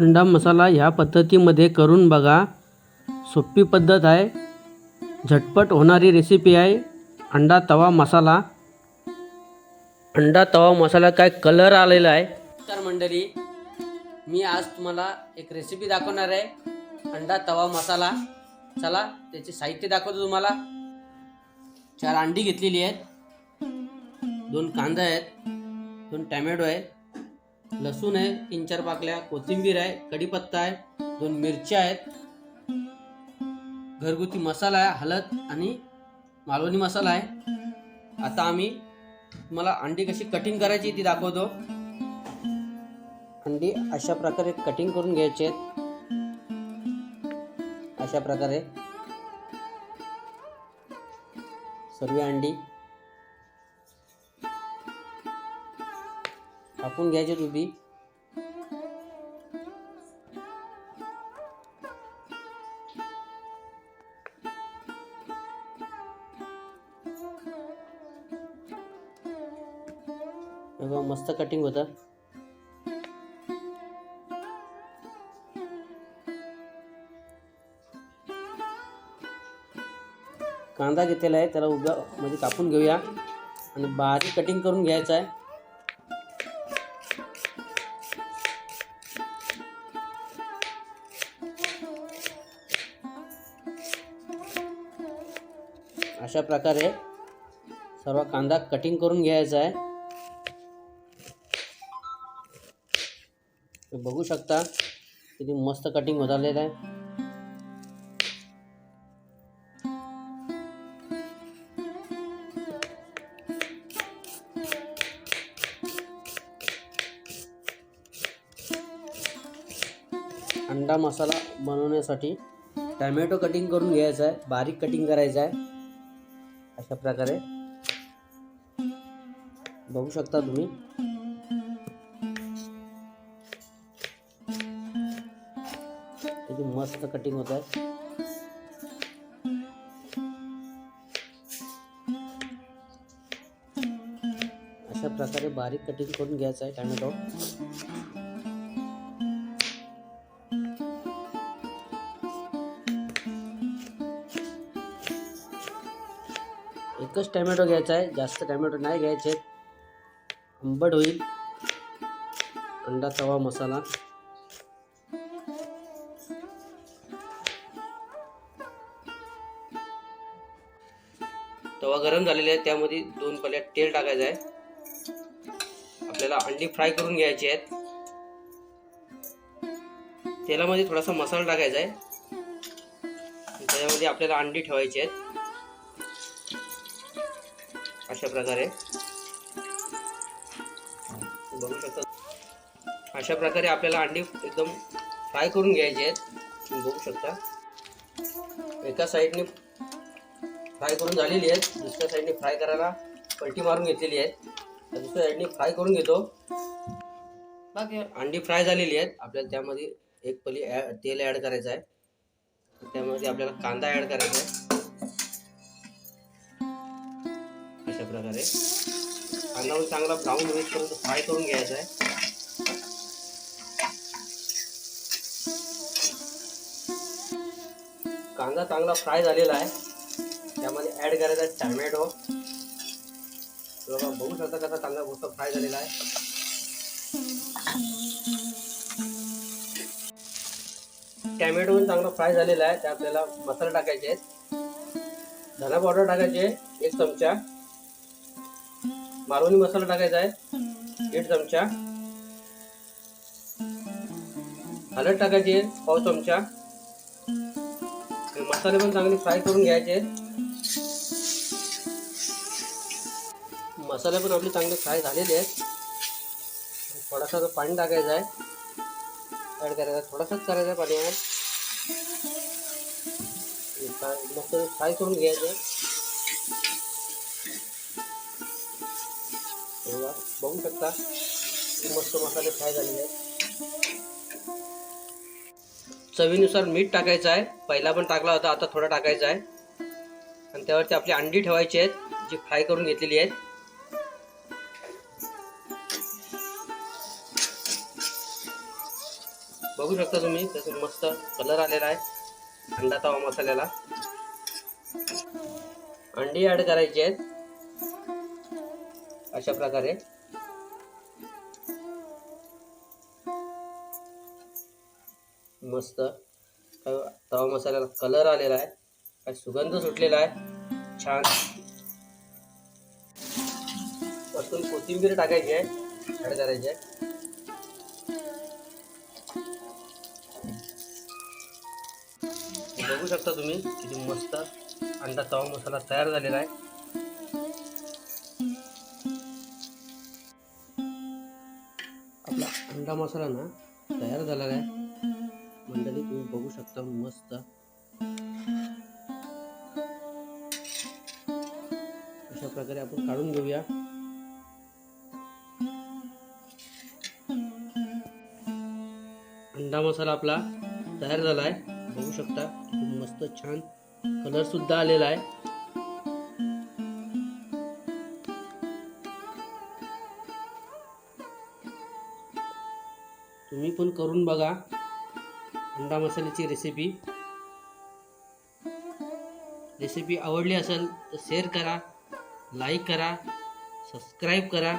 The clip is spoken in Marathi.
अंडा मसाला ह्या पद्धतीमध्ये करून बघा. सोपी पद्धत आहे. झटपट होणारी रेसिपी आहे. अंडा तवा मसाला. अंडा तवा मसाला काय कलर आलेला आहे? तर मंडळी मी आज तुम्हाला एक रेसिपी दाखवणार आहे. अंडा तवा मसाला. चला त्याचे साहित्य दाखवतो तुम्हाला. चार अंडी घेतलेली आहेत. दोन कांदा आहेत. दोन टॅमॅटो आहेत. लसूण आहे तीन चार पाकल्या कोथिंबीर आहे कढीपत्ता आहे दोन मिरच्या आहेत घरगुती मसाला आहे हळद आणि मालवणी मसाला आहे. आता आम्ही तुम्हाला अंडी कशी कटिंग करायची ती दाखवतो. अंडी अशा प्रकारे कटिंग करून घ्यायचे आहेत. अशा प्रकारे सर्व अंडी कापून घ्यायचे उभी बघा मस्त कटिंग होतं. कांदा घेतलेला आहे त्याला उभ्या म्हणजे कापून घेऊया. आणि बारीक कटिंग करून घ्यायचं आहे. अशा प्रकारे सर्व कांदा कटिंग करून घ्यायचा आहे. बघू शकता किती मस्त कटिंग होत आलेलं आहे. अंडा मसाला बनवण्यासाठी टॅमॅटो कटिंग करून घ्यायचा आहे बारीक कटिंग करायचं आहे. अशा प्रकारे. बघू शकता तुम्ही. किती मस्त कटिंग होत आहे. अशा प्रकारे बारीक कटिंग करून घ्यायचं आहे टॅमॅटो एकच टॅमॅटो घ्यायचा आहे. जास्त टॅमॅटो नाही घ्यायचे. आंबट होईल. अंडा तवा मसाला. तवा गरम झालेला आहे त्यामध्ये दोन पल्या तेल टाकायचं आहे. आपल्याला अंडी फ्राय करून घ्यायची आहेत. तेलामध्ये थोडासा मसाला टाकायचा आहे. त्याच्यामध्ये आपल्याला अंडी ठेवायची आहेत. अशा प्रकारे बघू शकता. अशा प्रकारे आपल्याला अंडी एकदम फ्राय करून घ्यायचे आहेत. तुम्ही बघू शकता. एका साईडने फ्राय करून झालेली आहेत. दुसऱ्या साईडने फ्राय करायला पलटी मारून घेतलेली आहे तर दुसऱ्या साईडने फ्राय करून घेतो. बाकी अंडी फ्राय झालेली आहेत. आपल्याला त्यामध्ये एक पली ॲ तेल ॲड करायचं आहे. त्यामध्ये आपल्याला कांदा ॲड करायचा आहे. अशा प्रकारे. कांदा चांगला ब्राऊन होईपर्यंत फ्राय करून घ्यायचा आहे. कांदा चांगला फ्राय झालेला आहे. त्यामध्ये ऍड करायचा आहे टॅमॅटो बघा बघू शकता कसा चांगला गोष्ट फ्राय झालेला आहे. टॅमॅटो पण चांगला फ्राय झालेला आहे. त्या आपल्याला मसाला टाकायचे आहेत. धना पावडर टाकायचे एक चमचा. मालवणी मसाला टाकायचा आहे. दीड चमचा. हळद टाकायची आहे पाव चमचा. मसाले पण चांगले फ्राय करून घ्यायचे मसाले पण आपले चांगले फ्राय झालेले आहेत. थोडासा पाणी टाकायचं आहे. ॲड करायचं थोडासाच करायचं आहे पाणी आहे मस्त फ्राय करून घ्यायचं तेव्हा बघू शकता. किती मस्त मसाले फ्राय झालेले आहेत. चवीनुसार मीठ टाकायचं आहे. पहिला पण टाकला होता आता थोडा टाकायचा आहे. आणि त्यावरती आपली अंडी ठेवायची आहेत जी फ्राय करून घेतलेली आहेत. बघू शकता तुम्ही त्याचा मस्त कलर आलेला आहे अंडा तवा मसाल्याला. अंडी ॲड करायची आहेत. अशा प्रकारे. मस्त. तवा मसाल्याला कलर आलेला आहे. काय सुगंध सुटलेला आहे. छान. वरतून कोथिंबीर टाकायची आहे. ॲड करायची आहे. बघू शकता तुम्ही किती मस्त अंडा तवा मसाला तयार झालेला आहे. अंडा मसाला ना तयार झालेला आहे मंडळी तुम्ही बघू शकता मस्त. अशा प्रकारे आपण काढून घेऊया. अंडा मसाला आपला तयार झाला आहे बघू शकता मस्त छान कलर सुद्धा आलेला आहे. पण करून बघा. अंडा मसाल्याची रेसिपी रेसिपी आवडली असेल तर शेअर करा लाईक करा सबस्क्राईब करा.